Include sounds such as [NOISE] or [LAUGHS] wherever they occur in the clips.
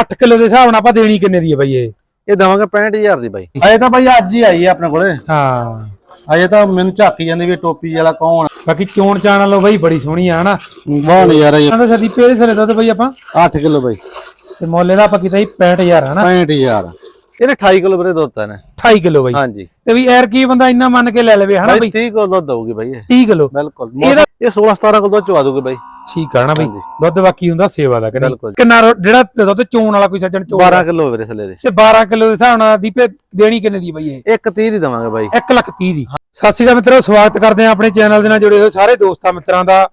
8 kilo ਦੇ ਹਿਸਾਬ ਨਾਲ ਆਪਾਂ ਦੇਣੀ ਕਿੰਨੇ ਦੀ ਹੈ ਬਾਈ ਇਹ? ਇਹ ਦਵਾਂਗੇ 65000 ਦੀ ਬਾਈ। ਅਜੇ ਤਾਂ ਬਾਈ ਅੱਜ ਹੀ ਆਈ ਹੈ ਆਪਣੇ ਕੋਲੇ। ਹਾਂ। ਅਜੇ ਤਾਂ ਮੈਨੂੰ ਝਾਕੀ ਜਾਂਦੀ ਵੀ ਟੋਪੀ ਵਾਲਾ ਕੌਣ ਬਾਕੀ ਚੋਣ ਚਾਣ ਵਾਲੋ ਬਾਈ ਬੜੀ ਸੋਹਣੀ ਆ ਹਨਾ? ਬਹੁਤ ਨਜ਼ਾਰਾ ਜੀ। ਕਹਿੰਦਾ ਸਦੀ ਪੇੜੇ ਥਲੇ ਦੁੱਧ ਬਾਈ ਆਪਾਂ? 8 ਕਿਲੋ ਬਾਈ। ਤੇ ਮੁੱਲ ਇਹਦਾ ਆਪਾਂ ਕੀਤਾ ਸੀ 65000 ਹਨਾ? 65000 ਇਹਨੇ 28 ਕਿਲੋ ਵੀਰੇ ਦੁੱਧ ਹੈ 28 ਕਿਲੋ ਬਾਈ। ਹਾਂਜੀ। ਤੇ ਵੀ ਐਰ ਕੀ ਬੰਦਾ ਇੰਨਾ ਮੰਨ ਕੇ ਲੈ ਲਵੇ ਹਨਾ ਬਾਈ ਬਾਈ? 30 ਕਿਲੋ ਦੁੱਧ ਦਊਗੀ ਬਾਈ ਇਹ। 30 ਕਿਲੋ। ਬਿਲਕੁਲ। ਇਹਦਾ ਇਹ 16 17 ਕਿਲੋ ਦੁੱਧ ਚਵਾ ਦੂਗੀ ਬਾਈ। ਠੀਕ ਆ ਨਾ ਬਾਈ? ਦੁੱਧ ਬਾਕੀ ਹੁੰਦਾ ਸੇਵਾ ਦਾ ਕਿ ਨਹੀਂ? ਬਿਲਕੁਲ। ਕਿੰਨਾ ਰੋ- ਜਿਹੜਾ ਦੁੱਧ ਚੋਣ ਵਾਲਾ ਕੋਈ ਸੱਜਣ ਚੋਣ 12 ਕਿਲੋ ਵੀਰੇ ਥੱਲੇ ਦੇ। ਤੇ 12 ਕਿਲੋ ਦੇ ਹਿਸਾਬ ਨਾਲ ਦੀਪੇ ਦੇਣੀ ਕਿੰਨੇ ਦੀ ਬਾਈ ਇਹ? ਇੱਕ 30 ਦੀ ਦਵਾਂਗੇ ਬਾਈ। 1 ਲੱਖ 30 ਦੀ। ਸਤਿ ਸ਼੍ਰੀ ਅਕਾਲ ਮਿੱਤਰੋ ਸਵਾਗਤ ਕਰਦੇ ਹਾਂ ਆਪਣੇ ਚੈਨਲ ਦੇ ਨਾਲ ਜੁੜੇ ਹੋਏ ਸਾਰੇ ਦੋਸਤਾਂ ਮਿੱਤਰਾਂ ਦਾ।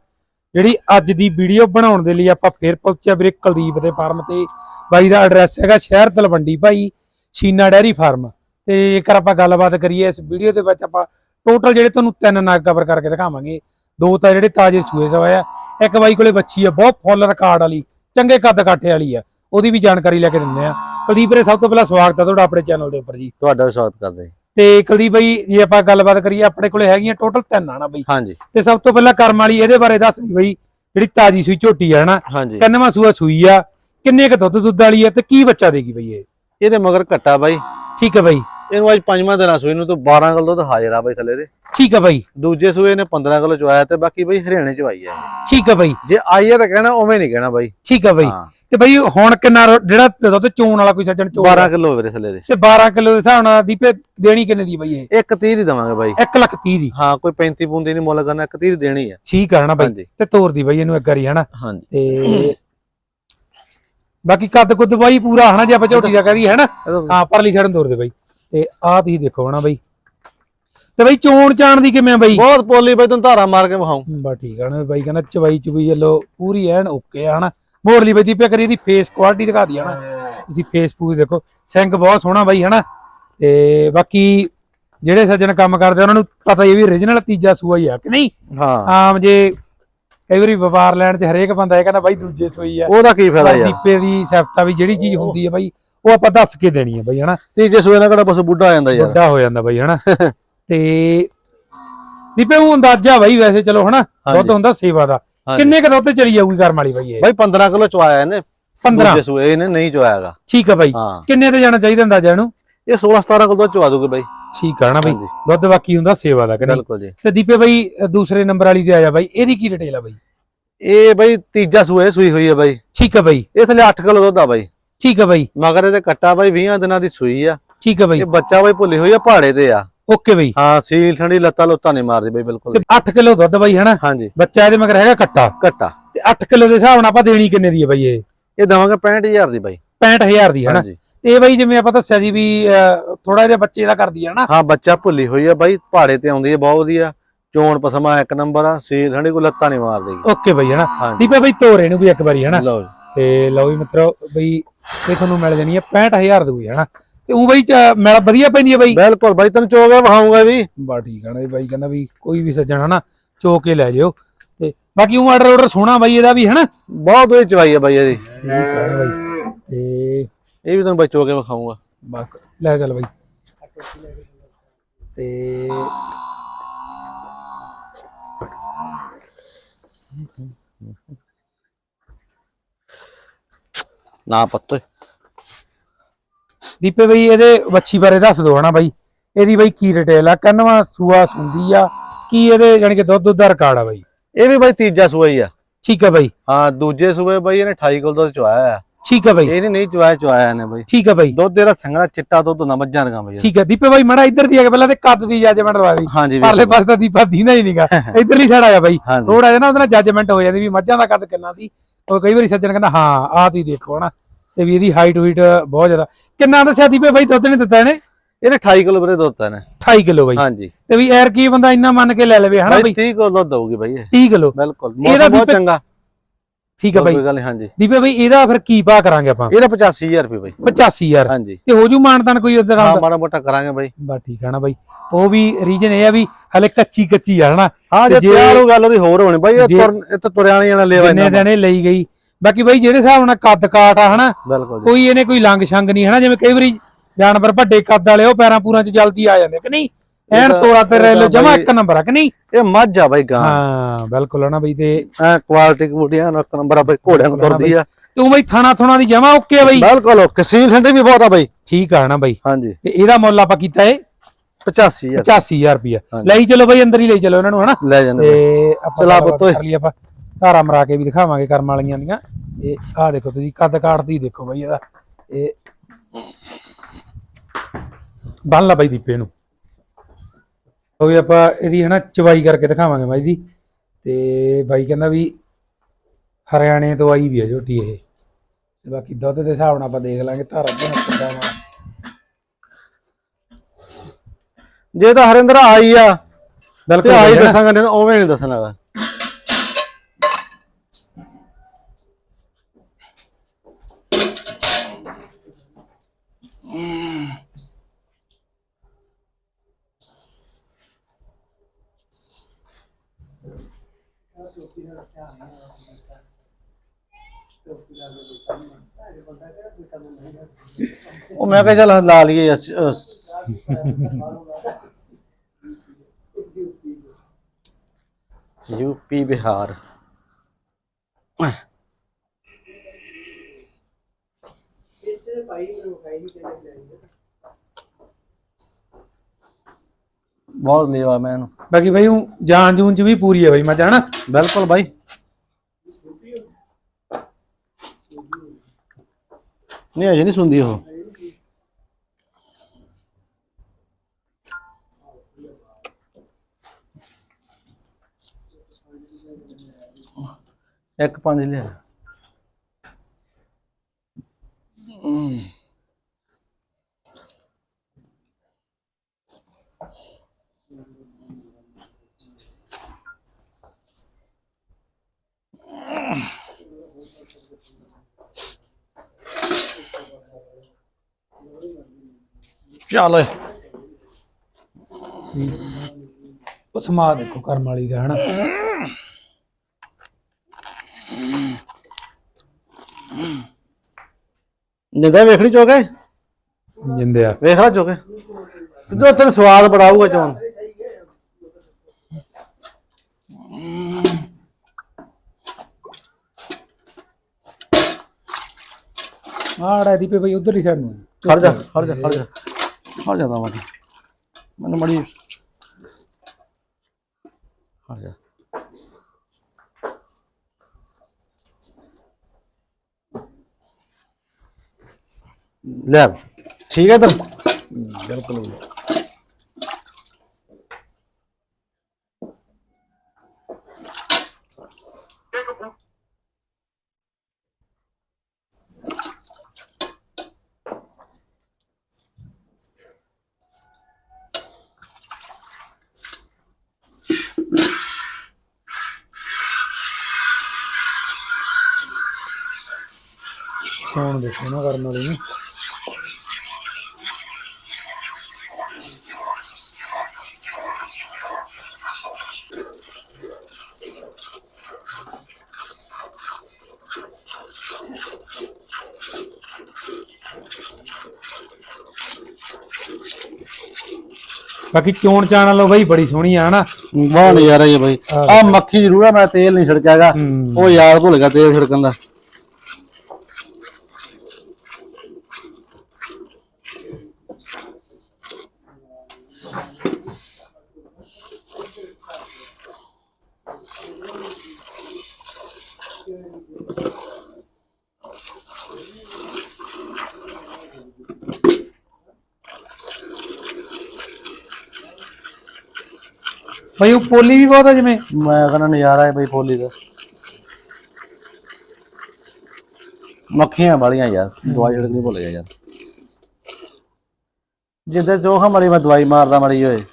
ਜਿਹੜੀ ਅੱਜ ਦੀ ਵੀਡੀਓ ਬਣਾਉਣ ਦੇ ਲਈ ਆਪਾਂ ਫੇਰ ਪਹੁੰਚਿਆ ਵੀਰੇ ਕੁਲਦੀਪ ਦੇ ਫਾਰਮ ਤੇ। ਬਾਈ ਦਾ ਐਡਰੈਸ ਹੈਗਾ ਸ਼ਹਿਰ ਤਲਵੰਡੀ ਭਾਈ ਸ਼ੀਨਾ ਡੈਰੀ ਫਾਰਮ। ਤੇ ਜੇਕਰ ਆਪਾਂ ਗੱਲਬਾਤ ਕਰੀਏ ਇਸ ਵੀਡੀਓ ਦੇ ਵਿੱਚ ਆਪਾਂ ਟੋਟਲ ਜਿਹੜੇ ਤੁਹਾਨੂੰ ਤਿੰਨ ਨਗ ਕਵਰ ਕਰਕੇ ਦਿਖਾਵਾਂਗੇ। ਦੋ ਤਾਂ ਜਿਹੜੇ ਤਾਜ਼ੇ ਸੂਏ ਸਵਾਏ ਆ। ਇੱਕ ਬਾਈ ਕੋਲੇ ਬੱਚੀ ਆ ਬਹੁਤ ਫੁੱਲ ਰਿਕਾਰਡ ਵਾਲੀ ਚੰਗੇ ਕੱਦ ਕਾਠੇ ਵਾਲੀ ਆ। ਉਹਦੀ ਵੀ ਜਾਣਕਾਰੀ ਲੈ ਕੇ ਦਿੰਦੇ ਆ। ਕੁਲਦੀਪ ਵੀਰੇ ਸਭ ਤੋਂ ਪਹਿਲਾਂ ਸਵਾਗਤ ਹੈ ਤੁਹਾਡਾ ਆਪਣੇ ਚੈਨਲ ਦੇ ਉੱਪਰ ਜੀ। ਤੁਹਾਡਾ ਵੀ ਸਵਾਗਤ ਕਰਦੇ ਤੇ ਕੁਲਦੀਪ ਬਾਈ ਜੇ ਆਪਾਂ ਗੱਲਬਾਤ ਕਰੀਏ ਆਪਣੇ ਕੋਲੇ ਹੈਗੀਆਂ ਟੋਟਲ ਤਿੰਨ ਆ ਨਾ ਬਈ। ਹਾਂਜੀ। ਤੇ ਸਭ ਤੋਂ ਪਹਿਲਾਂ ਕਰਮ ਵਾਲੀ ਇਹਦੇ ਬਾਰੇ ਦੱਸ ਦੀ ਬਈ ਜਿਹੜੀ ਤਾਜੀ ਸੂਈ ਝੋਟੀ ਆ ਨਾ ਹਾਂਜੀ। ਕਿੰਨਵਾਂ ਸੂਆ ਸੂਈ ਆ ਕਿੰਨੇ ਕ ਦੁੱਧ ਦੁੱਧ ਵਾਲੀ ਆ ਤੇ ਕੀ ਬੱਚਾ ਦੇਗੀ ਬਈ ਇਹ? ਇਹਦੇ ਮਗਰ ਘੱਟਾ ਬਾਈ। ਠੀਕ ਹੈ ਬਾਈ। ਇਹਨੂੰ ਅੱਜ ਪੰਜਵਾਂ ਦਿਨ ਆ ਸੂਈ ਨੂੰ ਤੋਂ 12 ਕਿਲੋ ਦੁੱਧ ਹਾਜ਼ਰ ਆ ਬਾਈ ਥੱਲੇ ਦੇ। ਠੀਕ ਹੈ ਬਾਈ। ਦੂਜੇ ਸੂਏ ਨੇ 15 ਕਿਲੋ ਚਵਾਇਆ ਤੇ ਬਾਕੀ ਬਾਈ ਹਰਿਆਣੇ ਚ ਆਈ ਹੈ ਇਹ। ਠੀਕ ਹੈ ਬਾਈ। ਜੇ ਆਈ ਹੈ ਤਾਂ ਕਹਿਣਾ ਉਵੇਂ ਨਹੀਂ ਕਹਿਣਾ ਬਾਈ। ਠੀਕ ਹੈ ਬਾਈ। ਹਾਂ। ਤੇ ਬਈ ਹੁਣ ਕਿੰਨਾ ਜਿਹੜਾ ਦੁੱਧ ਚੋਣ ਵਾਲਾ ਕੋਈ ਸੱਜਣ ਚੋਣ 12 ਕਿਲੋ ਵੀਰੇ ਥੱਲੇ ਦੇ। ਤੇ 12 ਕਿਲੋ ਦੇ ਹਿਸਾਬ ਨਾਲ ਦੀਪੇ ਦੇਣੀ ਕਿੰਨੇ ਦੀ ਬਈ ਇਹ? ਇੱਕ 30 ਦੀ ਦਵਾਂਗੇ ਬਾਈ। 1 ਲੱਖ 30 ਦੀ। ਹਾਂ ਕੋਈ 35 ਬੂੰਦੀ ਨਹੀਂ ਮੁੱਲ ਕਰਨਾ ਇੱਕ 30 ਦੀ ਦੇਣੀ ਹੈ ਠੀਕ ਆ ਨਾ ਬਾਈ। ਤੇ ਤੋਰ ਦੀ ਬਈ ਇਹਨੂੰ ਇੱਕ ਵਾਰੀ ਹਨਾ। ਹਾਂਜੀ। ਤੇ ਬਾਕੀ ਕੱਦ ਕੁੱਦ ਬਾਈ ਪੂਰਾ ਹਨਾ ਜੇ ਆਪਾਂ ਝੋਟੀ ਦਾ ਕਰੀਏ ਹਨਾ। ਇਹਦਾ- ਹਾਂ ਪਰਲੀ ਸਾਈਡ ਨੂੰ ਤੋਰ ਦੇ ਬਾਈ। ਤੇ ਆਹ ਤੁਸੀਂ ਦੇਖੋ ਹਨਾ ਬਾਈ। ਤੇ ਬਾਈ ਚੋਣ ਚਾਣ ਦੀ ਕਿਵੇਂ ਆ ਬਾਈ? ਬਹੁਤ ਪੋਲੀ ਬਾਈ ਤੈਨੂੰ ਧਾਰਾ ਮਾਰ ਕੇ ਵਿਖਾਉਂ। ਬਾ ਠੀਕ ਆ ਨਾ ਬਾਈ ਕਹਿੰਦਾ ਚਵਾਈ ਚੁਬਈ ਵੱਲੋਂ ਪੂਰੀ ਐਨ ਓਕੇ ਆ ਹਨਾ। ਮੋੜ ਲਈ ਬਾਈ ਦੀ ਪਿਆ ਕਰੀ ਦੀ ਫੇਸ ਕੁਆਲਿਟੀ ਦਿਖਾ ਦੀ ਹਨਾ। ਤੁਸੀਂ ਫੇਸ ਪੂਰੀ ਦੇਖੋ ਸਿੰਘ ਬਹੁਤ ਸੋਹਣਾ ਬਾਈ ਹਨਾ। ਤੇ ਬਾਕੀ ਜਿਹੜੇ ਸੱਜਣ ਕੰਮ ਕਰਦੇ ਉਹਨਾਂ ਨੂੰ ਪਤਾ ਹੀ ਵੀ origignal ਤੀਜਾ ਸੂਆ ਹੀ ਆ ਕਿ ਨਹੀਂ? ਹਾਂ। ਆਮ ਜੇ ਕਈ ਵਾਰੀ ਵਪਾਰ ਲੈਣ ਤੇ ਹਰੇਕ ਬੰਦਾ ਇਹ ਕਹਿੰਦਾ ਬਾਈ ਦੂਜੇ ਸੂਈ ਆ। ਉਹਦਾ ਕੀ ਫਾਇਦਾ ਯਾਰ? ਦੀਪੇ ਦੀ ਸਿਫਤਾ ਵੀ ਜਿਹੜੀ ਚੀਜ਼ ਹੁੰਦੀ ਹੈ ਬਾਈ ਉਹ ਆਪਾਂ ਦੱਸ ਕੇ ਦੇਣੀ ਹੈ ਬਾਈ ਹਨਾ? ਤੀਜੇ ਸੂਏ ਨਾਲ ਕਿਹੜਾ ਪਸ਼ੂ ਬੁੱਢਾ ਆ ਜਾਂਦਾ ਯਾਰ। ਵੱਡਾ ਹੋ ਜਾਂਦਾ ਬਾਈ ਹਨਾ? ਤੇ ਦੀਪੇ ਉਹ ਅੰਦਾਜ਼ਾ ਬਾਈ ਵੈਸੇ ਚਲੋ ਹਨਾ? ਦੁੱਧ ਹੁੰਦਾ ਸੇਵਾ ਦਾ। ਕਿੰਨੇ ਕ ਦੁੱਧ ਚਲੀ ਜਾਊਗੀ ਕਰਮ ਵਾਲੀ ਬਾਈ ਇਹ? ਬਾਈ 15 ਕਿਲੋ ਚਵਾਇਆ ਇਹਨੇ। 15 ਦੂਜੇ ਸੂਏ ਇਹਨੇ ਨਹੀਂ ਚਵਾਇਆਗਾ। ਠੀਕ ਆ ਬਾਈ। ਹਾਂ। ਕਿੰਨੇ ਤੇ ਜਾਣਾ ਚਾਹੀਦਾ ਅੰਦਾਜ਼ਾ ਇਹਨੂੰ? ਇਹ 16 17 ਕਿਲੋ ਚਵਾ ਦੂਗੇ ਬਾਈ। ਠੀਕ ਆ ਨਾ ਬਾਈ? ਹਾਂਜੀ। ਦੁੱਧ ਬਾਕੀ ਹੁੰਦਾ ਸੇਵਾ ਦਾ ਕਿ ਨਹੀਂ? ਬਿਲਕੁਲ ਜੀ। ਤੇ ਦੀਪੇ ਬਾਈ ਅ, ਦੂਸਰੇ ਨੰਬਰ ਵਾਲੀ ਤੇ ਆ ਜਾ ਬਾਈ। ਇਹਦੀ ਕੀ ਡਿਟੇਲ ਆ ਬਾਈ? ਇਹ ਬਾਈ ਤੀਜਾ ਸੂਏ ਸੂਈ ਹੋਈ ਹੈ ਬਾਈ। ਠੀਕ ਆ ਬਾਈ। ਇਹ ਥੱਲੇ 8 ਕਿਲੋ ਦੁੱਧ ਆ ਬਾਈ। ਠੀਕ ਆ ਬਾਈ। ਮਗਰ ਇਹਦੇ ਕੱਟਾ ਬਾਈ 20 ਦਿਨਾਂ ਦੀ ਸੂਈ ਆ। ਠੀਕ ਆ ਬਾਈ। ਇਹ ਬੱਚਾ ਬਾਈ ਭੁੱਲੀ ਹੋਈ ਆ ਪਹਾੜੇ ਤੇ ਆ। Okay bye. ਹਾਂ ਸੀਲ ਠੰਡੀ ਲੱਤਾਂ ਲੁੱਤਾਂ ਨਹੀਂ ਮਾਰਦੀ ਬਾਈ ਬਿਲਕੁਲ। ਤੇ 8 ਕਿਲੋ ਦੁੱਧ ਬਾਈ ਹਨਾ? ਹਾਂਜੀ। ਬੱਚਾ ਇਹਦੇ ਮਗਰ ਹੈਗਾ ਕੱਟਾ। ਕੱਟਾ। ਤੇ 8 ਕਿਲੋ ਦੇ ਹਿਸਾਬ ਨਾਲ ਆਪਾਂ ਦੇਣੀ ਕਿੰਨੇ ਦੀ ਹੈ ਬਾਈ ਇਹ? ਇਹ ਦਵਾਂਗੇ 65000 ਦੀ ਬਾਈ। 65000 ਦੀ ਹਨਾ? ਤੇ ਬਾਈ ਜਿਵੇਂ ਆਪਾਂ ਦੱਸਿਆ ਜੀ ਵੀ ਥੋੜਾ ਜਿਹਾ ਬੱਚੇ ਦਾ ਕਰਦੀ ਹੈ ਨਾ ਹਾਂ ਬੱਚਾ ਭੁੱਲੀ ਹੋਈ ਆ ਬਾਈ ਪਹਾੜੇ ਤੇ ਆਉਂਦੀ ਹੈ ਬਹੁਤ ਵਧੀਆ। ਚੋਣ ਪਸਮਾ ਇੱਕ ਨੰਬਰ ਆ ਸੀਲ ਠੰਡੀ ਕੋਈ ਲੱਤਾਂ ਨਹੀਂ ਮਾਰਦੀ। ਓਕੇ ਬਾਈ ਹਨਾ? ਦੀਪੇ ਬਾਈ ਤੋਰੇ ਨੂੰ ਵੀ ਇੱਕ ਵਾਰੀ ਹਨਾ? ਲਓ। ਤੇ ਲਓ ਵੀ ਮਿੱਤਰੋ ਬਈ ਇਹ ਤੁਹਾਨੂੰ ਮਿਲ ਜਾਣੀ ਹੈ 65000 ਦੀ ਹਨਾ। ਤੇ ਉਹ ਬਾਈ ਚ- ਮਿਲ ਵਧੀਆ ਪੈਂਦੀ ਹੈ ਬਾਈ? ਬਿਲਕੁਲ ਬਾਈ ਤੈਨੂੰ ਚੋਗਾ ਵਿਖਾਉਂਗਾ ਵੀ। ਬਾ ਠੀਕ ਆ ਨਾ ਬਾਈ ਕਹਿੰਦਾ ਵੀ ਕੋਈ ਵੀ ਸੱਜਣ ਹਨਾ ਚੋ ਕੇ ਲੈ ਜਿਓ। ਤੇ ਬਾਕੀ ਉਹ ਆਰਡਰ ਆਰਡਰ ਸੋਹਣਾ ਬਾਈ ਇਹਦਾ ਵੀ ਹਨਾ। ਬਹੁਤ ਵਧੀਆ ਚਵਾਈ ਆ ਬਾਈ ਇਹਦੀ। ਠੀਕ ਨਾ ਬਾਈ। ਤੇ ਇਹ ਵੀ ਤੈਨੂੰ ਬਾਈ ਚੋ ਕੇ ਵਿਖਾਉਂਗਾ। ਬਸ ਲੈ ਚੱਲ ਬਾਈ। ਤੇ ਨਾ ਪੱਤੇ। ਦੀਪੇ ਬਈ ਇਹਦੇ ਵੱਛੀ ਬਾਰੇ ਦੱਸ ਦਿਓ ਹਨਾ ਬਾਈ। ਇਹਦੀ ਬਾਈ ਕੀ ਡਿਟੇਲ ਆ ਕੰਨਵਾ ਸੂਆ ਸੁੰਦੀ ਆ ਕੀ ਇਹਦੇ ਯਾਨੀ ਕਿ ਦੁੱਧ ਦਾ ਰਿਕਾਰਡ ਆ ਬਾਈ? ਇਹ ਵੀ ਬਾਈ ਤੀਜਾ ਸੂਆ ਹੀ ਆ। ਠੀਕ ਆ ਬਾਈ। ਹਾਂ ਦੂਜੇ ਸੂਏ ਬਾਈ ਇਹਨੇ 28 ਕਿਲੋ ਦੁੱਧ ਚਵਾਇਆ ਆ। ਠੀਕ ਆ ਬਾਈ। ਇਹ ਨਹੀਂ ਚਵਾਇਆ ਚਵਾਇਆ ਇਹਨੇ ਬਾਈ। ਠੀਕ ਆ ਬਾਈ। ਦੁੱਧ ਇਹਦਾ ਸੰਘਣਾ ਚਿੱਟਾ ਦੁੱਧ ਹੁੰਦਾ ਮੱਝਾਂ ਦੀਆਂ ਬਾਈ ਠੀਕ ਆ। ਦੀਪੇ ਬਾਈ ਮੜਾ ਇੱਧਰ ਦੀ ਆ ਕੇ ਪਹਿਲਾਂ ਤੇ ਕੱਦ ਦੀ ਜੱਜਮੈਂਟ ਲਵਾ ਦੀ। ਹਾਂਜੀ ਪਰਲੇ ਪਾਸੇ ਤਾਂ ਦੀਪਾ ਦੀਂਦਾ ਹੀ ਨਹੀਂਗਾ [LAUGHS] ਇੱਧਰਲੀ ਸਾਈਡ ਆ ਜਾ ਬਾਈ। ਥੋੜਾ ਜਿਹਾ ਨਾ ਉਹਦੇ ਨਾਲ ਜੱਜਮੈਂਟ ਹੋ ਜਾਂਦੀ ਵੀ ਮੱਝਾਂ ਦਾ ਕੱਦ ਕਿੰਨਾ ਸੀ। ਉਹ ਕਈ ਵਾਰੀ ਸੱਜਣ ਕਹਿੰਦਾ ਹਾਂ ਆਹ ਤੁਸੀਂ ਦੇਖੋ ਹਨਾ। ਤੇ ਵੀ ਇਹਦੀ ਹਾਈਟ ਵੀਟ ਬਹੁਤ ਜ਼ਿਆਦਾ। ਕਿੰਨਾ ਦੱਸਿਆ ਦੀਪੇ ਬਾਈ? ਦੁੱਧ ਨਹੀਂ ਦਿੱਤਾ ਇਹਨੇ? ਇਹਨੇ 28 ਕਿਲੋ ਵੀਰੇ ਦੁੱਧ ਇਹਨੇ। 28 ਕਿਲੋ ਬਾਈ। ਹਾਂਜੀ। ਤੇ ਵੀ ਐਰ ਕੀ ਬੰਦਾ ਇੰਨਾ ਮੰਨ ਕੇ ਲੈ ਲਵੇ ਹਨਾ ਬਾਈ ਬਾਈ? 30 ਕਿਲੋ ਦੁੱਧ ਦਊਗੀ ਬਾਈ ਇਹ। 30 ਕਿਲੋ। ਬਿਲਕੁਲ। ਇਹਦਾ ਬਹੁਤ ਚੰਗਾ। ਠੀਕ ਆ ਬਾਈ ਕੋਈ ਗੱਲ ਨਹੀਂ ਹਾਂਜੀ। ਦੀਪੇ ਬਾਈ ਇਹਦਾ ਫਿਰ ਕੀ ਪਾ ਕਰਾਂਗੇ ਆਪਾਂ? ਇਹਦਾ 85000 ਰੁਪਏ ਬਾਈ। 85000 ਹਾਂਜੀ। ਤੇ ਹੋ ਜੂ ਮਾਨਤਨ ਕੋਈ ਉਧਰ ਹਾਂ ਆਉਂਦਾ ਮਾੜਾ ਮੋਟਾ ਕਰਾਂਗੇ ਬਾਈ। ਬਾ ਠੀਕ ਆ ਨਾ ਬਾਈ। ਉਹ ਵੀ ਰੀਜਨ ਇਹ ਆ ਵੀ ਹਲੇ ਕੱਚੀ ਕੱਚੀ ਆ ਹਨਾ? ਹਾਂ ਜੇ ਤਿਆਰ ਹੋ ਗੱਲ ਉਹਦੀ ਹੋਰ ਹੋਣੀ। ਬਾਈ ਇਹ ਤੁਰ ਇਹ ਤਾਂ ਤੁਰਿਆ ਨਹੀਂ ਜਾਣਾ ਲੈਵਾ ਦਿਨੇ ਲਈ ਗਈ ਬਾਕੀ ਬਾਈ ਜਿਹੜੇ ਹਿਸਾਬ ਨਾਲ ਕੱਦ ਕਾਟ ਆ ਹਨਾ ਬਿਲਕੁਲ ਕੋਈ ਇਹਨੇ ਕੋਈ ਲੰਗ ਛੰਗ ਨਹੀਂ ਹਨਾ ਜਿਵੇਂ ਕਈ ਵਾਰੀ ਜਾਨਵਰ ਵੱਡੇ ਕੱਦ ਵਾਲੇ ਉਹ ਪੈਰਾਂ ਪੂਰਾਂ 'ਚ ਜਲਦੀ ਆ ਜਾਂਦੇ ਕਿ ਨਹੀਂ? ਐਨ ਤੋਰਾ ਤੇ ਰੈਲੋ ਜਮਾ ਇੱਕ ਨੰਬਰ ਆ ਕਿ ਨਹੀਂ? ਇਹ ਮੱਝ ਆ ਬਾਈ ਗਾਂ। ਹਾਂ ਬਿਲਕੁਲ ਆ ਨਾ ਬਾਈ ਤੇ ਐ ਕੁਆਲਿਟੀ ਕਬੂਟੀਆਂ ਇੱਕ ਨੰਬਰ ਆ ਬਾਈ ਘੋੜਿਆਂ ਨੂੰ ਤੁਰਦੀ ਆ। ਤੂੰ ਬਈ ਥਾਣਾ ਥੁਣਾ ਦੀ ਜਮਾ ਓਕੇ ਆ ਬਈ। ਬਿਲਕੁਲ ਓਕੇ ਸੀਲ ਠੰਡੇ ਵੀ ਬਹੁਤ ਆ ਬਾਈ। ਠੀਕ ਆ ਨਾ ਬਈ। ਹਾਂਜੀ। ਤੇ ਇਹਦਾ ਮੁੱਲ ਆਪਾਂ ਕੀਤਾ ਏ 85000 85000 ਰੁਪਿਆ। ਲਈ ਚਲੋ ਬਈ ਅੰਦਰ ਹੀ ਲਈ ਚਲੋ ਇਹਨਾਂ ਨੂੰ ਹਨਾ। ਲੈ ਜਾਂਦੇ ਤੇ ਆਪਾਂ ਚਲਾ ਪੁੱਤ। ਕਰ ਲਈ ਆਪਾਂ। ਧਾਰਾ ਮਰਾ ਕੇ ਵੀ ਦਿਖਾਵਾਂਗੇ ਕਰਮ ਵਾਲੀਆਂ ਦੀਆਂ। ਇਹ ਆਹ ਦੇਖੋ ਤੁਸੀਂ ਕੱਦ ਕਾਟਦੀ ਦੇਖੋ ਬਈ ਇਹਦਾ। ਇਹ ਬੰਨ ਲਾ ਬਈ ਦੀਪੇ ਨੂੰ। ਵੀ ਆਪਾਂ ਇਹਦੀ ਹਨਾ ਚਵਾਈ ਕਰਕੇ ਦਿਖਾਵਾਂਗੇ ਬਾਈ ਦੀ। ਤੇ ਬਾਈ ਕਹਿੰਦਾ ਵੀ ਹਰਿਆਣੇ ਤੋਂ ਆਈ ਵੀ ਹੈ ਝੋਟੀ ਇਹ। ਤੇ ਬਾਕੀ ਦੁੱਧ ਦੇ ਹਿਸਾਬ ਨਾਲ ਆਪਾਂ ਦੇਖ ਲਾਂਗੇ ਧਾਰਾ ਬਣਾ ਕਿੱਦਾਂ ਵਾ। ਜੇ ਤਾਂ ਹਰਿੰਦਰ ਆਈ ਆ ਬਿਲਕੁਲ ਆਈ? ਦੱਸਾਂਗਾ ਨਹੀਂ ਤਾਂ ਉਵੇਂ ਨਹੀਂ ਦੱਸਣਾ ਉਹ ਮੈਂ ਕਿਹਾ ਚੱਲ ਲਾ ਲਈਏ ਅਸ- ਅਸ- ਯੂਪੀ ਬਿਹਾਰ। ਬਹੁਤ ਲੇਵਾ ਮੈਂ ਇਹਨੂੰ। ਬਾਕੀ ਬਈ ਜਾਨ ਜੂਨ ਚ ਵੀ ਪੂਰੀ ਹੈ ਬਈ ਮੈਂ ਜਾਣਾ। ਬਿਲਕੁਲ ਬਾਈ। ਨਹੀਂ ਅਜੇ ਨਹੀਂ ਸੁਣਦੀ ਉਹ। ਇੱਕ ਪੰਜ ਲਿਆ। ਚੱਲ ਓਏ ਉਹ ਸਮਾ ਦੇਖੋ ਕਰਮ ਵਾਲੀ ਦਾ ਹਨਾ? ਨਿਦਾ ਵੇਖਣੀ ਚੋਕੇ ਜਿੰਦੇ ਆ ਵੇਖ ਚੋਕੇ ਕਿਦੋਂ ਤੈਨੂੰ ਸਵਾਦ ਬੜਾ ਆਊਗਾ ਚੋਣ ਆੜਾ ਦੀ ਪੇ ਬਈ ਉਧਰਲੀ ਸਾਈਡ ਨੂੰ ਖੜ ਜਾ ਖੜ ਜਾ ਖੜ ਜਾ। ਖੜ ਜਾ ਤਾਂ ਮੈਨੂੰ ਮੜੀ ਖੜ ਜਾ। ਲੈ ਠੀਕ ਹੈ ਤਾਂ? ਬਿਲਕੁਲ ਸੌਣ ਦੇਖੋ ਨਾ ਕਰਨ ਵਾਲੀ ਨੂੰ ਬਾਕੀ ਚੋਣ ਚਾਣ ਵਾਲੋ ਬਈ ਬੜੀ ਸੋਹਣੀ ਆ ਹਨਾ? ਬਹੁਤ ਨਜ਼ਾਰਾ ਹੀ ਹੈ ਬਾਈ। ਆ ਮੱਖੀ ਜ਼ਰੂਰ ਆ ਮੈਂ ਤੇਲ ਨਹੀਂ ਛਿੜਕਿਆਗਾ। ਉਹ ਯਾਰ ਭੁੱਲ ਗਿਆ ਤੇਲ ਛਿੜਕਣ ਦਾ। ਬਈ ਉਹ ਪੋਲੀ ਵੀ ਬਹੁਤ ਆ ਜਿਵੇਂ? ਮੈਂ ਕਹਿੰਦਾ ਨਜ਼ਾਰਾ ਹੈ ਬਈ ਫੋਲੀ ਦਾ। ਮੱਖੀਆਂ ਵਾਲੀਆਂ ਯਾਰ, ਦਵਾਈ ਛਿੜਕਣੀ ਭੁੱਲ ਗਿਆ ਯਾਰ। ਜਿੱਦਾਂ ਜੋ ਹਮਾਰੀ ਮੈਂ ਦਵਾਈ ਮਾਰਦਾ ਮੜੀ ਹੋਏ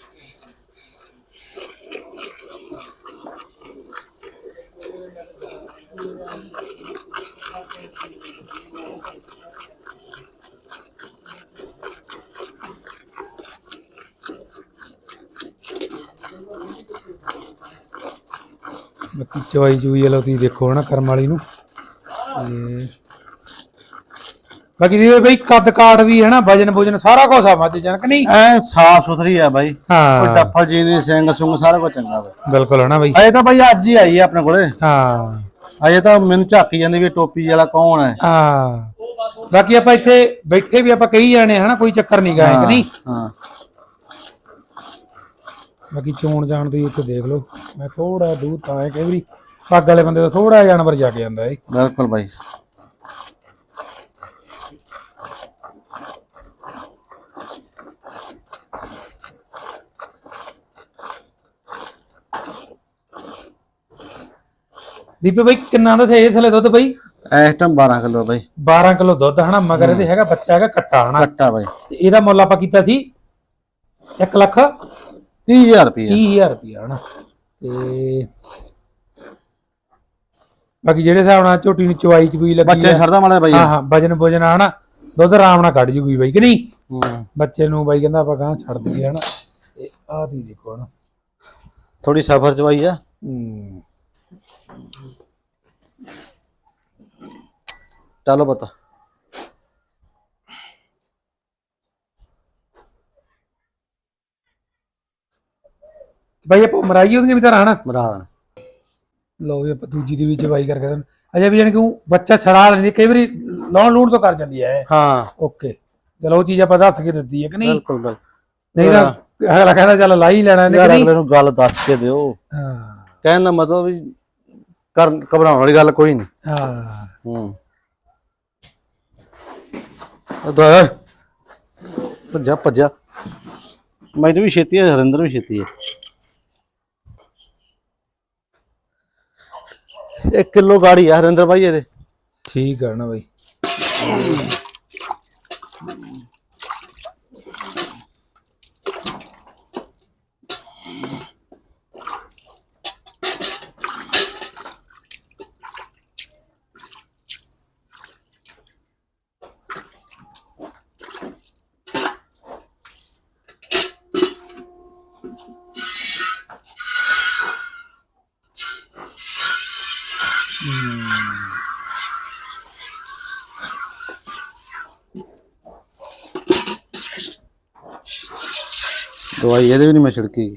ਬਾਕੀ ਚਵਾਈ ਚੂਈ ਵਾਲੋ ਤੁਸੀਂ ਦੇਖੋ ਹਨਾ ਕਰਮ ਵਾਲੀ ਨੂੰ। ਤੇ ਬਾਕੀ ਦੀ ਬਈ ਕੱਦ ਕਾਠ ਵੀ ਹੈ ਨਾ ਵਜਨ ਭੋਜਨ ਸਾਰਾ ਕੁਝ ਆ ਮੱਝ ਜਨਕ ਨਹੀਂ? ਐ ਸਾਫ਼ ਸੁਥਰੀ ਆ ਬਾਈ। ਕੋਈ ਟੱਫਾ ਜੀ ਨਹੀਂ ਸਿੰਘ ਸੁੰਗ ਸਾਰਾ ਕੁਝ ਚੰਗਾ ਵਾ। ਬਿਲਕੁਲ ਹੈ ਨਾ ਬਈ। ਇਹ ਤਾਂ ਬਾਈ ਅੱਜ ਹੀ ਆਈ ਆ ਆਪਣੇ ਕੋਲੇ। ਹਾਂ। ਅਜੇ ਤਾਂ ਮੈਨੂੰ ਝਾਕੀ ਜਾਂਦੀ ਵੀ ਟੋਪੀ ਵਾਲਾ ਕੌਣ ਹੈ। ਹਾਂ। ਬਾਕੀ ਆਪਾਂ ਇੱਥੇ ਬੈਠੇ ਵੀ ਆਪਾਂ ਕਹੀ ਜਾਣੇ ਹਨਾ ਕੋਈ ਚੱਕਰ ਨਹੀਂ ਗਾਏ ਕਿ ਨਹੀਂ? ਹਾਂ। ਬਾਕੀ ਚੋਣ ਜਾਣ ਦੀ ਉੱਥੇ ਦੇਖ ਲਓ। ਮੈਂ ਥੋੜਾ ਦੂਰ ਤਾਂ ਹੈ ਕਈ ਵਾਰੀ ਪੱਗ ਵਾਲੇ ਬੰਦੇ ਦਾ ਥੋੜਾ ਜਾਨਵਰ ਜਾ ਕੇ ਜਾਂਦਾ ਏ। ਬਿਲਕੁਲ ਬਾਈ। ਦੀਪੇ ਬਾਈ ਕਿੰਨਾ ਦਾ ਇਹ ਥਲੇ ਦੁੱਧ ਬਾਈ? ਇਸ ਟਾਈਮ 12 ਕਿਲੋ ਬਾਈ। 12 ਕਿਲੋ ਦੁੱਧ ਹਨਾ ਮਗਰ ਇਹਦੇ ਹੈਗਾ ਬੱਚਾ ਹੈਗਾ ਕੱਟਾ ਹਨਾ। ਕੱਟਾ ਬਾਈ। ਤੇ ਇਹਦਾ ਮੁੱਲ ਆਪਾਂ ਕੀਤਾ ਸੀ 1 ਲੱਖ 30000 ਰੁਪਏ 30000 ਰੁਪਇਆ ਹਨਾ। ਤੇ ਬਾਕੀ ਜਿਹੜੇ ਹਿਸਾਬ ਨਾਲ ਝੋਟੀ ਨੂੰ ਚਵਾਈ ਚਬੂਈ ਲੱਗੀ ਬੱਚੇ ਆ। ਛੱਡਦਾ ਮਾੜਾ ਬਾਈ। ਹਾਂ ਹਾਂ ਵਜਨ ਵਜਨ ਹਨਾ ਦੁੱਧ ਆਰਾਮ ਨਾਲ ਕੱਢ ਜੂਗੀ ਬਾਈ ਕਿ ਨਹੀਂ? ਬੱਚੇ ਨੂੰ ਬਾਈ ਕਹਿੰਦਾ ਆਪਾਂ ਗਾਂ ਛੱਡ ਦਈਏ ਹਨਾ। ਤੇ ਆਹ ਦੀ ਦੇਖੋ ਹਨਾ। ਥੋੜੀ ਸਫਰ ਚ ਬਾਈ ਆ। ਚਲੋ ਪਤਾ। ਬਾਈ ਆਪਾਂ ਮਰਾਈ ਉਹਦੀਆਂ ਵੀ ਤਾਂ ਹਨਾ। ਮਰਾ ਦੇਣਾ ਲਓ ਵੀ ਆਪਾਂ ਦੂਜੀ ਦੀ ਵੀ ਚਵਾਈ ਕਰਕੇ ਦੇਣ ਅਜੇ ਵੀ ਜਾਣੀ ਕਿ ਬੱਚਾ ਛੜਾ ਲੈਂਦੀ ਕਈ ਵਾਰੀ ਲਾਉਣ ਲੂਣ ਤੋਂ ਕਰ ਜਾਂਦੀ ਹੈ। ਹਾਂ। ਓਕੇ। ਚਲੋ ਉਹ ਚੀਜ਼ ਆਪਾਂ ਦੱਸ ਕੇ ਦਿੱਤੀ ਹੈ ਕਿ ਨਹੀਂ? ਬਿਲਕੁਲ ਬਿਲਕੁਲ। ਨਹੀਂ ਤਾਂ ਅਗਲਾ ਕਹਿੰਦਾ ਚੱਲ ਲਾ ਹੀ ਲੈਣਾ ਇਹਨੇ ਕਿ ਯਾਰ ਨਹੀਂ? ਅਗਲੇ ਨੂੰ ਗੱਲ ਦੱਸ ਕੇ ਦਿਓ। ਹਾਂ। ਕਹਿਣ ਦਾ ਮਤਲਬ ਵੀ ਕਰ ਘਬਰਾਉਣ ਵਾਲੀ ਗੱਲ ਕੋਈ ਨਹੀਂ। ਹਾਂ। ਹੂੰ। ਅਦਾ ਭੱਜਾ ਭੱਜਾ। ਮੈਨੂੰ ਵੀ ਛੇਤੀ ਹੈ ਹਰਿੰਦਰ ਵੀ ਛੇਤੀ ਹੈ 1 ਕਿਲੋ ਗਾੜੀ ਆ ਹਰਿੰਦਰ ਭਾਈ ਇਹਦੇ। ਠੀਕ ਆ ਨਾ ਬਾਈ। ਦਵਾਈ ਇਹਦੇ ਵੀ ਨਹੀਂ ਮੈਂ ਛਿੜਕੀ।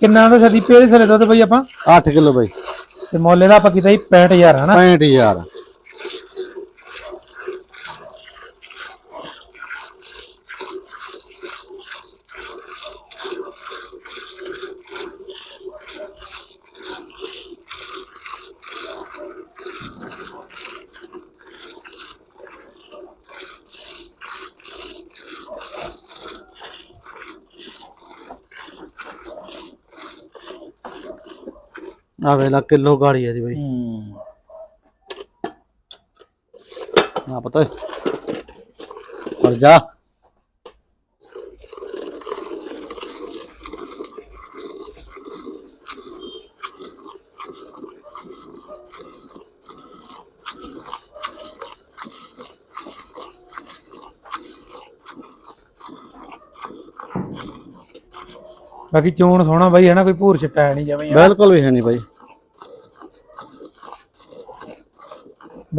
ਕਿੰਨਾ ਦਾ ਸਦੀ ਪੇੜੇ ਥਲੇ ਦੁੱਧ ਬਾਈ ਆਪਾਂ? 8 ਕਿਲੋ ਬਾਈ। ਤੇ ਮੁੱਲ ਇਹਦਾ ਆਪਾਂ ਕੀਤਾ ਸੀ 65000 ਹਨਾ? 65000 ਆ ਵੇਲਾ ਕਿਲੋ ਗਾੜੀ ਹੈ ਜੀ ਬਾਈ। ਹੂੰ। ਹਾਂ ਪਤਾ। ਹੈ ਪਰ ਜਾ। ਬਾਕੀ ਚੋਣ ਸੋਹਣਾ ਬਾਈ ਹਨਾ ਕੋਈ ਭੂਰ ਛਿੱਟਾ ਹੈ ਨਹੀਂ ਜਵੇਂ ਬਿਲਕੁਲ ਵੀ ਹੈ ਨਹੀਂ ਬਾਈ।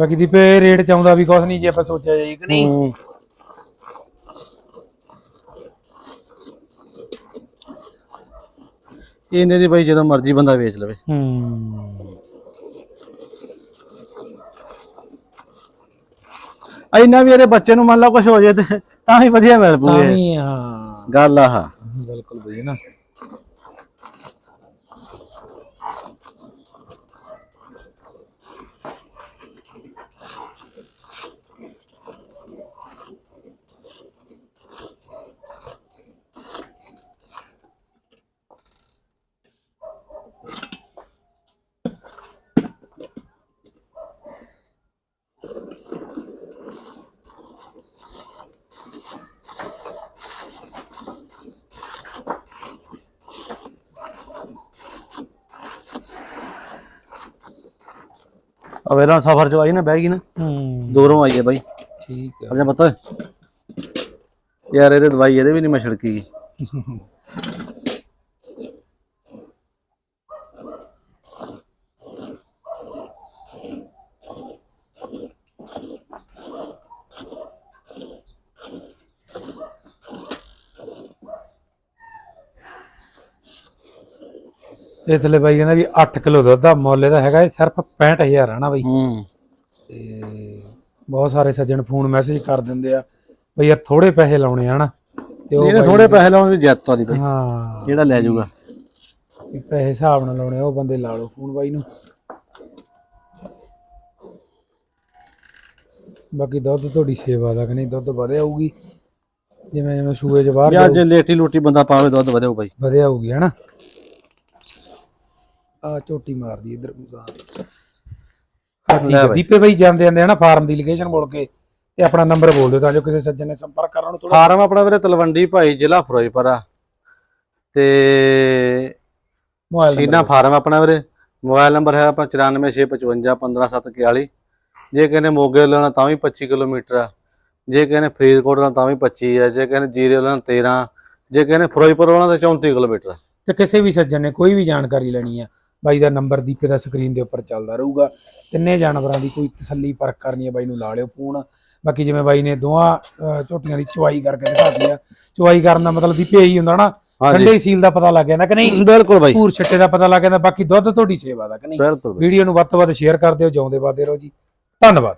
ਬਾਕੀ ਦੀਪੇ ਰੇਟ ਚ ਆਉਂਦਾ ਵੀ ਕੁਛ ਨਹੀਂ ਜੇ ਆਪਾਂ ਸੋਚਿਆ ਜਾਈ ਕਿ ਨਹੀਂ। ਹੂੰ। ਇਹਨੇ ਦੀ ਬਾਈ ਜਦੋਂ ਮਰਜ਼ੀ ਬੰਦਾ ਵੇਚ ਲਵੇ। ਹੂੰ ਇੰਨਾ ਵੀ ਇਹਦੇ ਬੱਚੇ ਨੂੰ ਮੰਨ ਲਾ ਕੁਝ ਹੋ ਜੇ ਤੇ ਤਾਂ ਵੀ ਵਧੀਆ ਮਿਲ ਤਾਂ ਪੂਏ ਵੀ ਹਾਂ। ਗੱਲ ਆਹ ਬਿਲਕੁਲ ਬਈ ਨਾ। ਆ ਵੇਲਾ ਸਫਰ ਚ ਆਈ ਨਾ ਬਹਿ ਗਈ ਨਾ। ਹੂੰ। ਦੂਰੋਂ ਆਈ ਹੈ ਬਾਈ। ਠੀਕ ਹੈ। ਅਜਾ ਪਤਾ? ਯਾਰ ਇਹਦੇ ਦਵਾਈ ਇਹਦੇ ਵੀ ਨਹੀਂ ਮੈਂ ਛਿੜਕੀ। [LAUGHS] ਇਹ ਥਲੇ ਬਾਈ ਕਹਿੰਦਾ ਵੀ 8 ਕਿਲੋ ਦੁੱਧ ਦਾ ਮੁੱਲ ਇਹਦਾ ਹੈਗਾ ਸਿਰਫ 65000 ਆ ਨਾ ਬਾਈ। ਹੂੰ। ਤੇ ਬਹੁਤ ਸਾਰੇ ਸੱਜਣ ਫੋਨ ਮੈਸੇਜ ਕਰ ਦਿੰਦੇ ਆ ਬਈ ਯਾਰ ਥੋੜੇ ਪੈਸੇ ਲਾਉਣੇ ਆ ਨਾ ਤੇ ਉਹ ਇਹਨੇ ਥੋੜੇ ਪੈਸੇ ਲਾਉਣ ਦੀ ਜੱਤ ਵਾਲੀ ਬਈ। ਹਾਂ। ਜਿਹੜਾ ਲੈ ਜਾਊਗਾ? ਪੈਸੇ ਹਿਸਾਬ ਨਾਲ ਲਾਉਣੇ ਉਹ ਬੰਦੇ ਲਾ ਲਓ ਫੋਨ ਬਾਈ ਨੂੰ। ਬਾਕੀ ਦੁੱਧ ਤੁਹਾਡੀ ਸੇਵਾ ਦਾ ਕਿ ਨਹੀਂ ਦੁੱਧ ਵਧਿਆ ਆਊਗੀ ਜਿਵੇਂ ਜਿਵੇਂ ਸੂਏ 'ਚ ਬਾਹਰ ਜਾਂ ਜੇ ਲੇਟੀ ਲੂਟੀ ਬੰਦਾ ਪਾਵੇ ਦੁੱਧ ਵਧੇਓ ਬਾਈ। ਵਧਿਆ ਆਊਗੀ ਹਨਾ ਆ ਝੋਟੀ ਮਾਰਦੀ ਇਧਰ ਬਾਈ। ਦੀਪੇ ਬਾਈ ਜਾਂਦੇ ਜਾਂਦੇ ਹਨਾ ਫਾਰਮ ਦੀ ਲੋਕੇਸ਼ਨ ਬੋਲ ਕੇ ਤੇ ਆਪਣਾ ਨੰਬਰ ਬੋਲ ਦਿਓ ਤਾਂ ਜੋ ਕਿਸੇ ਸੱਜਣ ਨੇ ਸੰਪਰਕ ਕਰਨ ਨੂੰ ਥੋੜਾ ਫਾਰਮ ਆਪਣਾ ਵੀਰੇ ਤਲਵੰਡੀ ਭਾਈ ਜ਼ਿਲ੍ਹਾ ਫਿਰੋਜ਼ਪੁਰ ਆ। ਤੇ ਮੋਬਾਈਲ ਸੀਨਾ ਫਾਰਮ ਆਪਣਾ ਵੀਰੇ। ਮੋਬਾਈਲ ਨੰਬਰ ਹੈ ਆਪਣਾ 9465515741 ਜੇ ਕਹਿੰਦੇ ਮੋਗੇ ਲੈਣਾ ਤਾਂ ਵੀ 25 ਕਿਲੋਮੀਟਰ ਆ। ਜੇ ਕਹਿੰਦੇ ਫਰੀਦਕੋਟ ਲੈਣਾ ਤਾਂ ਵੀ 25 ਆ। ਜੇ ਕਹਿੰਦੇ ਜੀਰੇ ਲੈਣਾ 13 ਜੇ ਕਹਿੰਦੇ ਫਿਰੋਜ਼ਪੁਰ ਲੈਣਾ ਤਾਂ 34 ਕਿਲੋਮੀਟਰ ਆ। ਤੇ ਕਿਸੇ ਵੀ ਸੱਜਣ ਨੇ ਕੋਈ ਵੀ ਜਾਣਕਾਰੀ ਲੈਣੀ ਆ ਬਾਈ ਦਾ ਨੰਬਰ ਦੀਪੇ ਦਾ ਸਕਰੀਨ ਦੇ ਉੱਪਰ ਚੱਲਦਾ ਰਹੂਗਾ। ਤਿੰਨੇ ਜਾਨਵਰਾਂ ਦੀ ਕੋਈ ਤਸੱਲੀ ਪਰਖ ਕਰਨੀ ਹੈ ਬਾਈ ਨੂੰ ਲਾ ਲਿਓ ਫੋਨ। ਬਾਕੀ ਜਿਵੇਂ ਬਾਈ ਨੇ ਦੋਹਾਂ ਝੋਟੀਆਂ ਦੀ ਚੁਆਈ ਕਰਕੇ ਦਿਖਾਤੀ ਆ। ਚੁਆਈ ਕਰਨ ਦਾ ਮਤਲਬ ਦੀਪੇ ਇਹੀ ਹੁੰਦਾ ਨਾ ਠੰਡੇ ਸੀਲ ਦਾ ਪਤਾ ਲੱਗ ਜਾਂਦਾ ਕਿ ਨਹੀਂ? ਬਿਲਕੁਲ ਬਾਈ। ਪੂਰ ਛੱਟੇ ਦਾ ਪਤਾ ਲੱਗ ਜਾਂਦਾ ਬਾਕੀ ਦੁੱਧ ਤੁਹਾਡੀ ਸੇਵਾ ਦਾ ਕਿ ਨਹੀਂ। ਵੀਡੀਓ ਨੂੰ ਵੱਧ ਤੋਂ ਵੱਧ ਸ਼ੇਅਰ ਕਰ ਦਿਓ ਜਿਉਂਦੇ ਵਾਦੇ ਰਹੋ ਜੀ। ਧੰਨਵਾਦ।